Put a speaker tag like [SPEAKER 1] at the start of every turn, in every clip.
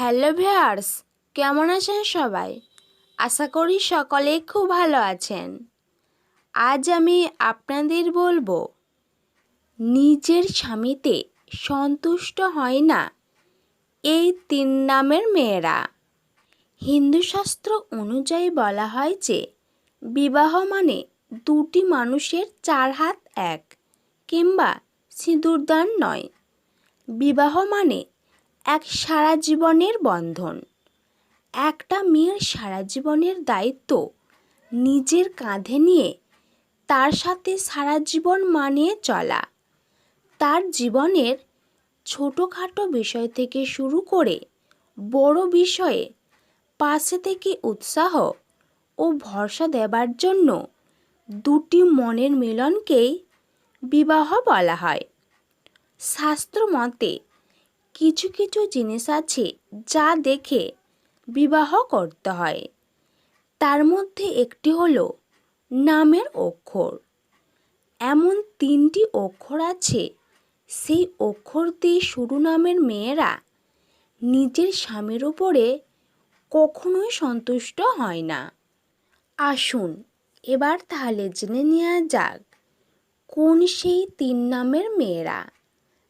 [SPEAKER 1] Hello viewers কেমন আছেন সবাই? আশা করি সকলে খুব ভালো আছেন। আজ আমি আপনাদের বলব, নিজের স্বামীতে সন্তুষ্ট হয় না এই তিন নামের মেয়েরা। হিন্দু শাস্ত্র অনুযায়ী বলা হয় যে, বিবাহ মানে দুটি মানুষের চার হাত এক, কিংবা সিঁদুরদান নয়। বিবাহ মানে এক সারা জীবনের বন্ধন। একটা মেয়ের সারা জীবনের দায়িত্ব নিজের কাঁধে নিয়ে তার সাথে সারা জীবন মানিয়ে চলা। তার জীবনের ছোটোখাটো বিষয় থেকে শুরু করে বড় বিষয়ে পাশে থেকে উৎসাহ ও ভরসা দেবার জন্য দুটি মনের মিলনকেই বিবাহ বলা হয়। শাস্ত্র মতে কিছু কিছু জিনিস আছে যা দেখে বিবাহ করতে হয়। তার মধ্যে একটি হলো নামের অক্ষর। এমন তিনটি অক্ষর আছে, সেই অক্ষর দিয়ে শুরু নামের মেয়েরা নিজের স্বামীর উপরে কখনোই সন্তুষ্ট হয় না। আসুন, এবার তাহলে জেনে নেওয়া যাক, কোন সেই তিন নামের মেয়েরা?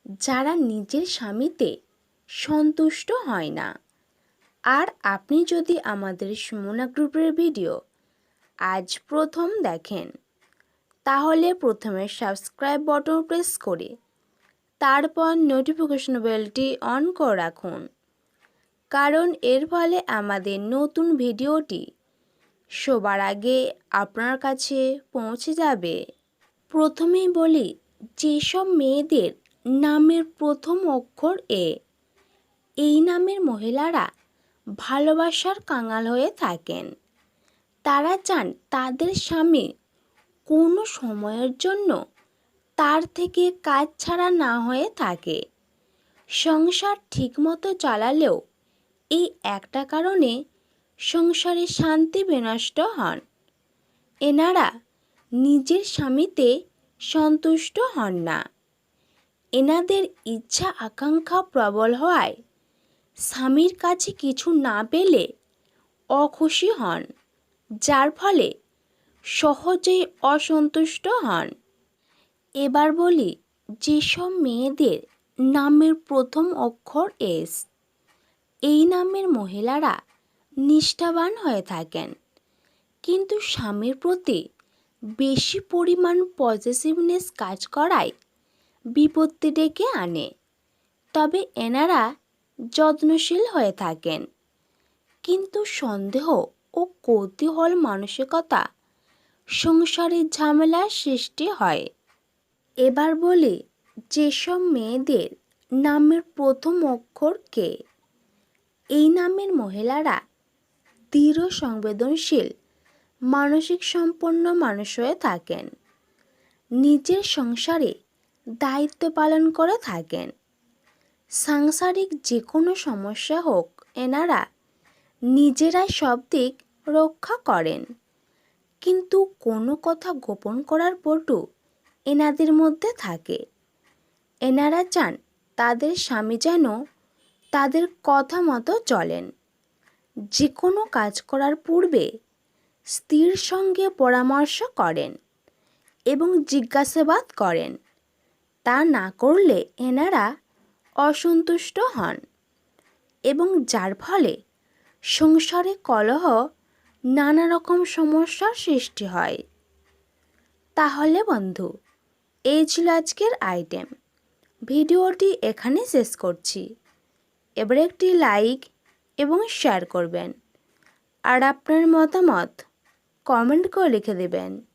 [SPEAKER 1] যারা নিজের স্বামীতে সন্তুষ্ট হয় না। আর আপনি যদি আমাদের সুমনা গ্রুপের ভিডিও আজ প্রথম দেখেন, তাহলে প্রথমে সাবস্ক্রাইব বটন প্রেস করে তারপর নোটিফিকেশন বেলটি অন করে রাখুন। কারণ এর ফলে আমাদের নতুন ভিডিওটি সবার আগে আপনার কাছে পৌঁছে যাবে। প্রথমেই বলি, যেসব মেয়েদের নামের প্রথম অক্ষর এ। এই নামের মহিলারা ভালোবাসার কাঙাল হয়ে থাকেন। তারা চান তাদের স্বামী কোনো সময়ের জন্য তার থেকে কাজ ছাড়া না হয়ে থাকে। সংসার ঠিকমতো চালালেও এই একটা কারণে সংসারে শান্তি বিনষ্ট হন। এনারা নিজের স্বামীতে সন্তুষ্ট হন না। এনাদের ইচ্ছা আকাঙ্ক্ষা প্রবল হওয়ায় স্বামীর কাছে কিছু না পেলে অখুশি হন, যার ফলে সহজেই অসন্তুষ্ট হন। এবার বলি, যেসব মেয়েদের নামের প্রথম অক্ষর এস, এই নামের মহিলারা নিষ্ঠাবান হয়ে থাকেন। কিন্তু স্বামীর প্রতি বেশি পরিমাণ পজিটিভনেস কাজ করায় বিপত্তি ডেকে আনে। তবে এনারা যত্নশীল হয়ে থাকেন। কিন্তু সন্দেহ ও কৌতূহল মানসিকতা সংসারের ঝামেলার সৃষ্টি হয়। এবার বলি, যেসব মেয়েদের নামের প্রথম অক্ষর কে? এই নামের মহিলারা দৃঢ়, সংবেদনশীল, মানসিক সম্পন্ন মানুষ হয়ে থাকেন। নিজের সংসারে দায়িত্ব পালন করে থাকেন। সাংসারিক যে কোনো সমস্যা হোক, এনারা নিজেরাই সব দিক রক্ষা করেন। কিন্তু কোনো কথা গোপন করার পটু এনাদের মধ্যে থাকে। এনারা চান তাদের স্বামী যেন তাদের কথা মতো চলেন। যে কোনো কাজ করার পূর্বে স্ত্রীর সঙ্গে পরামর্শ করেন এবং জিজ্ঞাসাবাদ করেন। তা না করলে এনারা অসন্তুষ্ট হন এবং যার ফলে সংসারে কলহ নানা রকম সমস্যার সৃষ্টি হয়। তাহলে বন্ধু, এই ছিল আজকের আইটেম। ভিডিওটি এখানে শেষ করছি। এবার একটি লাইক এবং শেয়ার করবেন। আর আপনার মতামত কমেন্ট করে লিখে দেবেন।